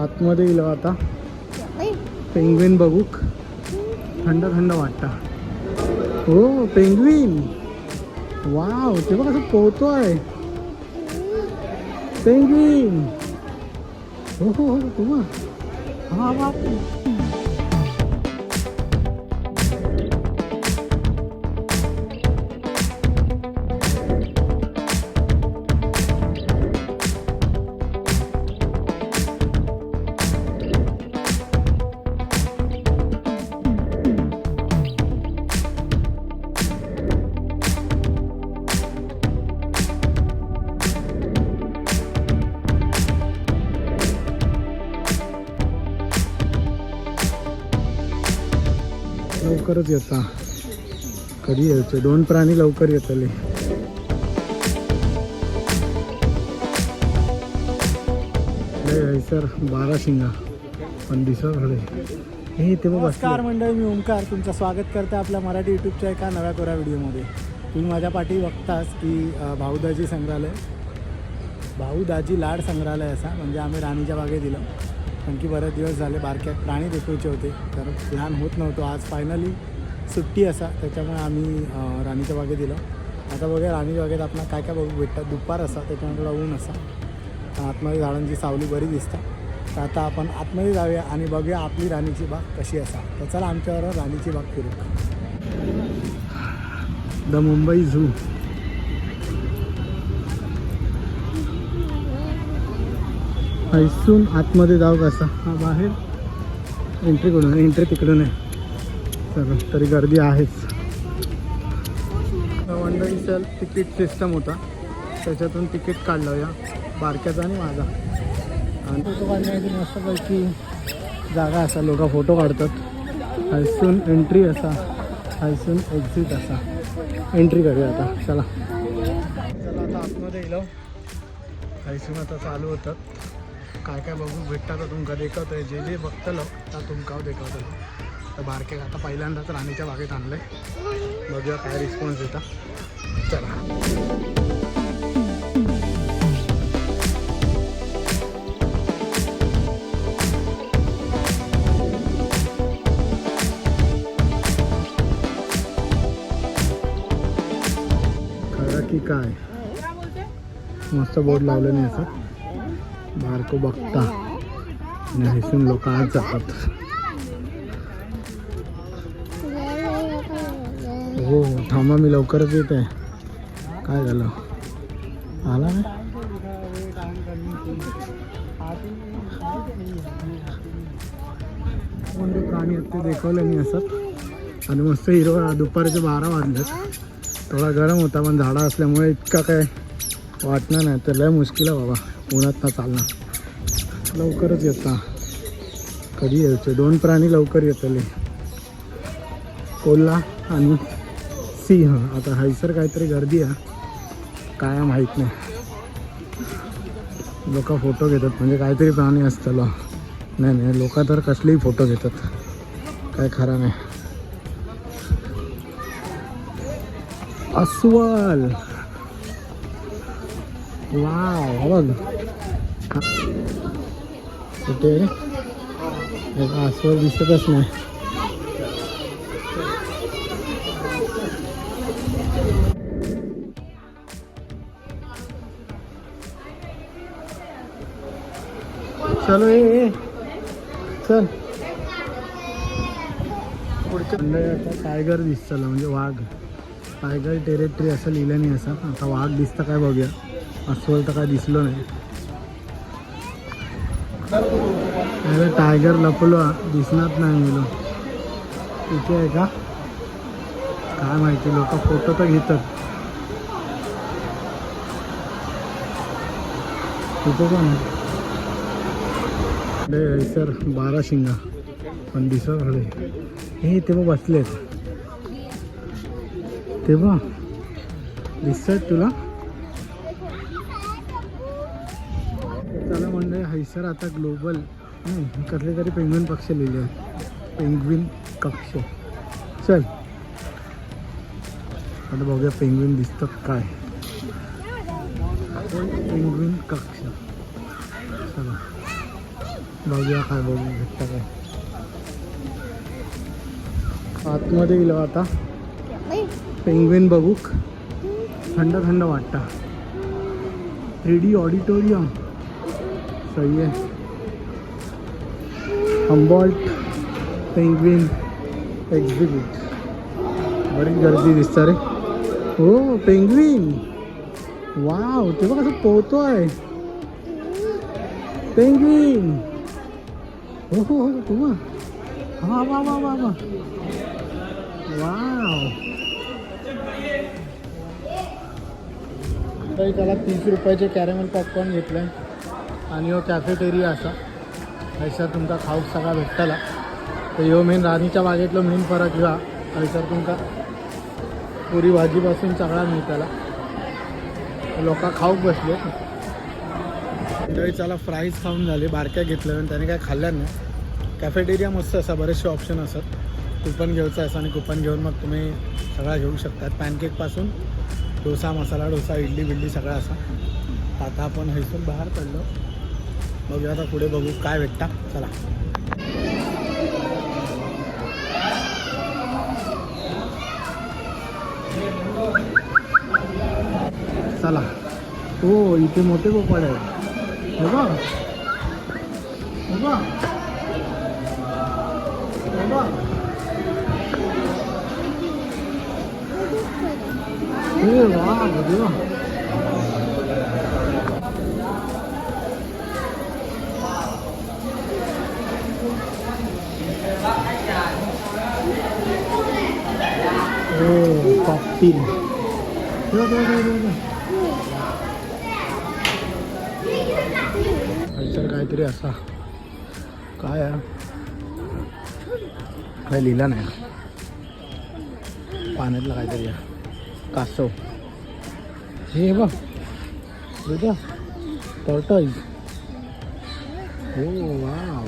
आतमध्ये गेलो आता. पेंग्विन बघूक. थंड थंड वाटतं. हो पेंग्विन वाव ते बघ कसं पोहतोय पेंग्विन हो हो हो तो बघ. हा बाप लवकरच येता. कधी यायचे? दोन प्राणी लवकर येतले. सर बारा शिंगा. पण दिसत हे ते नमस्कार मंडळी मी ओंकार. तुमचं स्वागत करते आपल्या मराठी यूट्यूबच्या एका नव्या कोऱ्या व्हिडिओमध्ये. तुम्ही माझ्या पाठी बघताच की भाऊदाजी संग्रहालय. भाऊदाजी लाड संग्रहालय असा म्हणजे आम्ही राणीच्या बागेत दिलं. कारण की बरेच दिवस झाले बारक्यात प्राणी देखवायचे होते. तर प्लॅन होत नव्हतो. आज फायनली सुट्टी असा. त्याच्यामुळे आम्ही राणीच्या बागेत दिलं आता बघूया राणीच्या बागेत आपला काय काय बघू भेटतात. दुपार असा. त्याच्यामुळे थोडा ऊन असा. आतमध्ये झाडांची सावली बरी दिसतात. तर आता आपण आतमध्ये जाऊया आणि बघूया आपली राणीची बाग कशी असा. तर चला आमच्यावर राणीची बाग फिरू. The Mumbai zoo. हैसून आतमध्ये जाऊ कसा हा बाहेर. एंट्री कडून एंट्री तिकडून आहे. चला तरी गर्दी आहेच. मंडळीचं तिकीट सिस्टम होता. त्याच्यातून तिकीट काढलं या बारक्याचा आणि माझा. आणि फोटो काढण्याची मस्तपैकी जागा असा. लोक फोटो काढतात. हायसून एंट्री असा. हायसून एक्झिट असा. एंट्री करूया आता. चला. चला आता आतमध्ये गेलो. हायसून आता चालू होतं. काय काय बघू भेटतात तर तुमका देखवतंय जे जे बघतलो तर तुमका देखवतलो तर बारके आता पहिल्यांदाच राणीच्या बागेत आणलंय. बघूया काय रिस्पॉन्स देता. चला. खरं की काय? मस्त बोर्ड लावलं नाही असं बारको बघता. आणि हैसून लोक आज जातात. हो हो थांबा मी लवकरच येत. आहे काय झालं? आला नाही? कोणते प्राणी आहेत ते देखवले मी असत आणि मस्त हिरवा दुपारचे बारा वाजलेत. थोडा गरम होता पण झाडं असल्यामुळे इतका काय वाटणार नाही. तर लय मुश्किल आहे बाबा. उन्हात ना चालणार. लवकरच येता. कधी यायचे? दोन प्राणी लवकर येतले. कोल्हा आणि सिंह. आता हैसर काहीतरी गर्दी आहे. काय माहीत नाही. लोक फोटो घेतात. म्हणजे काहीतरी प्राणी असतलं. नाही नाही. लोक तर कसलेही फोटो घेतात. काय खरं नाही. अस्वल. वाव बघ. कुठे एक अस्वल दिसतच नाही. चलो ये चल. पुढच्या टायगर दिसतलं म्हणजे वाघ. टायगर टेरेटरी असं लिहिलं नाही असं. आता वाघ दिसतं काय बघूया. अस्वल तर काय दिसलो नाही. अरे टायगर लपलो दिसणार नाही मिलो. तिथे आहे का? काय माहिती लोक फोटो तर घेतात. तिथे पण आहे? अरे सर बारा शिंगा पण दिसत हळे हे ते बसले बसलेत ते दिसत तुला? चला म्हणजे हैसर आता ग्लोबल कसले तरी पेंग्विन पक्ष लिहिले आहेत. पेंग्विन कक्ष. चल. आता बघूया पेंग्विन दिसतात काय. पेंग्विन कक्ष. चला. बघूया काय बघू भेटतं काय. आतमध्ये गेलो आता. पेंग्विन बघूक. थंड थंड वाटतं. थ्री डी ऑडिटोरियम सही आहे. Humboldt penguin exhibit. बरीच गर्दी दिसतं रे. हो पेंग्विन. वाव तेव्हा कसं पोहतोय. पेंग्विन. हो हो हो तेव्हा हा. वा वा वा वा. वाव. त्याला तीस रुपयाचे कॅरेमल पॉपकॉर्न घेतलं आणि हो कॅफेटेरिया असा. हयसर तुमकां खाऊक सगळा भेटतला. तर ह्यो मेन राणीच्या बागेतलो मेन फरक ह्यो हयसर थंयसर तुमकां पुरी भाजीपासून सगळा मिळतला. लोक खाऊक बसले. मंडळी चला फ्राईज खाऊन झाले. बारक्या घेतल्या आणि त्याने काय खाल्ल्या नाही. कॅफेटेरिया मस्त असा बरेचसे ऑप्शन असतात कुपन घ्यायचं असं आणि कुपन घेऊन मग तुम्ही सगळा घेऊ शकतात. पॅनकेकपासून डोसा मसाला डोसा इडली बिडली सगळा असा. आता आपण हैसून बाहेर पडलो. बघूया आता पुढे बघू काय भेटता. चला. चला. हो इथे मोठे पोपट आहे हो बघ. हे बघ हो काहीतरी असा. काय काय लिहिलं नाही. पाण्यातलं काहीतरी कासव. हे बघ. हो वाव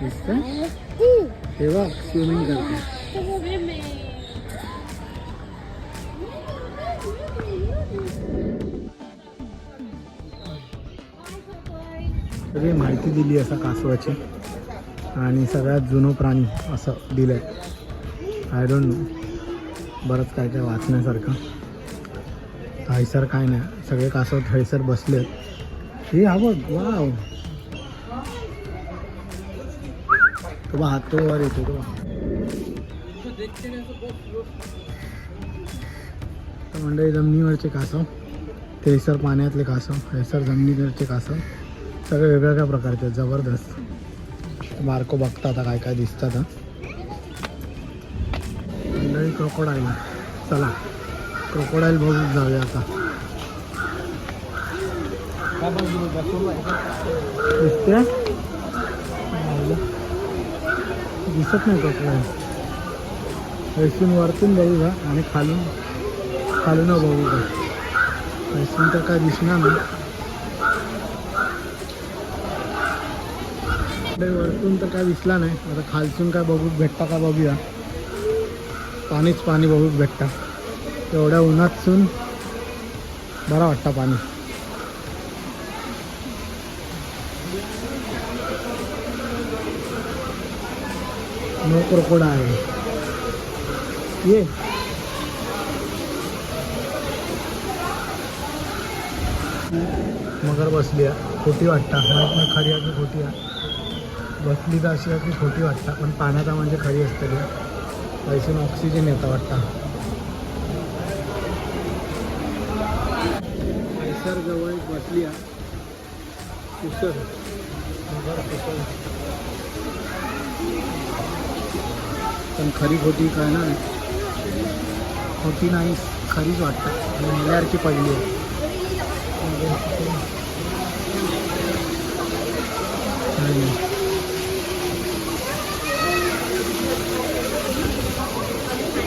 दिसतंय? हे बघ स्विमिंग करते सगळी माहिती दिली असा कासवाची. आणि सगळ्यात जुनं प्राणी असं दिलं आहे आय डोंट नो बरंच काय काय वाचण्यासारखं. थैसर काय नाही. सगळे कासव थैसर बसले हे आवड. वाव. तो बा येतो तो बघ. तर मंडळी जमिनीवरचे कासव थैसर पाण्यातले कासव थैसर जमिनीवरचे कासव सगळे वेगवेगळ्या प्रकारचे जबरदस्त. बारको बघता आता काय काय दिसतात मंडळी क्रोकोडाईल. चला क्रोकोडाईल बघू जाऊया आता. दिसते दिसत नाही क्रोकोडाईल ऐसून वरतून बघू का? आणि खालून खालून बघू का? ऐसून तर काय दिसणार नाही. वरतून तर काय दिसला नाही. आता खालसून काय बघू भेटता का बघूया. पाणीच पाणी बघू भेटता. एवढ्या उन्हातसून बरा वाटतं पाणी. नो क्रोकोडा आहे. ये. मगर बसली आहे खोटी वाटता. माहीत नाही खरी आहे की खोटी आहे? बसली तर अशी आहे की खोटी वाटता. पण पाण्याचा म्हणजे खरी असते ती. पैसून ऑक्सिजन येतं वाटतं. जवळ एक बसली आहे कुसर मगर कुसर पण खरी खोटी कळणार नाही. खोटी नाही खरीच वाटतं. आणि मेल्यासारखी पडली आहे.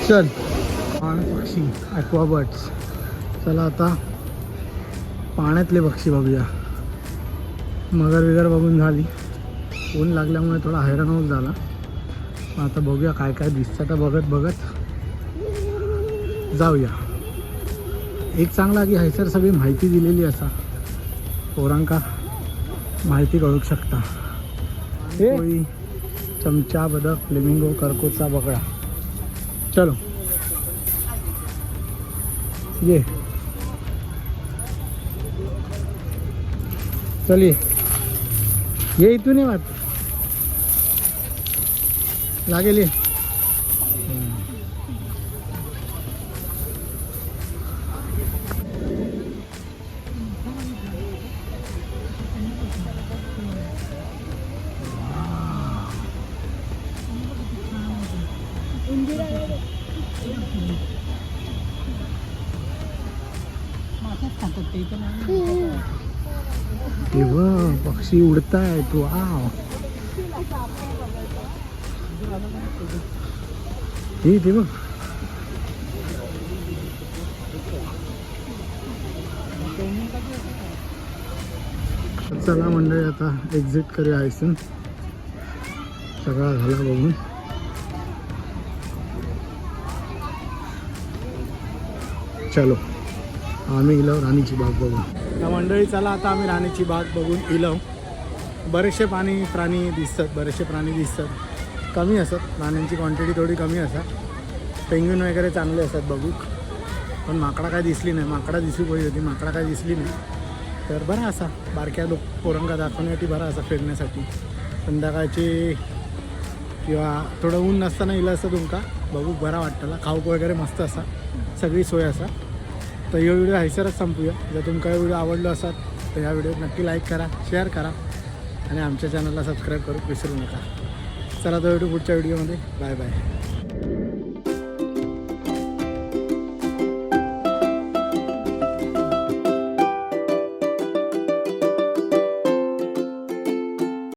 चल. पाण पक्षी ॲक्वाबर्ड्स चला आता पाण्यातले पक्षी बघूया. मगर विगर बघून झाली. ऊन लागल्यामुळे थोडा हैराण होत झाला. आता बघूया काय काय दिसतं. तर बघत बघत जाऊया. एक चांगला की हैसर सगळी माहिती दिलेली असा. पोरांका माहिती कळू शकता. कोळी चमचा बदक फ्लेमिंगो करकोचा बगडा चलो. ये. चल ये. ये इथून ये वाट लागेल ये हे बघ पक्षी उडतायत हे ते बघ चला मंडळी आता एक्झिट करूया आयसून. सगळा झाला बघून. चलो आम्ही इलो राणीची बाग बघून. त्या मंडळी चला आता आम्ही राणीची बाग बघून इलव. बरेचसे पाणी प्राणी दिसतात बरेचसे प्राणी दिसतात. कमी असत प्राण्यांची क्वांटिटी थोडी कमी असतात. पेंग्विन वगैरे चांगले असतात बघू. पण माकडा काय दिसली नाही. माकडा दिसली पाहिजे होती. माकडा काय दिसली नाही. तर बरा असा. बारक्या लोक पोरंगा दाखवण्यासाठी बरा असा फिरण्यासाठी. संध्याकाळची किंवा थोडं ऊन नसताना इलं असतं तुमका. बघू बरा वाटतला खाऊक वगैरे मस्त असा. सगळी सोय असा. तर ह्यो व्हिडिओ हैसरच संपूया. जर तुमका व्हिडिओ आवडलो असाल तर ह्या व्हिडिओ नक्की लाईक करा शेअर करा आणि आमच्या चॅनलला सबस्क्राईब करू. विसरू नका. चला तर भेटू पुढच्या व्हिडिओमध्ये बाय बाय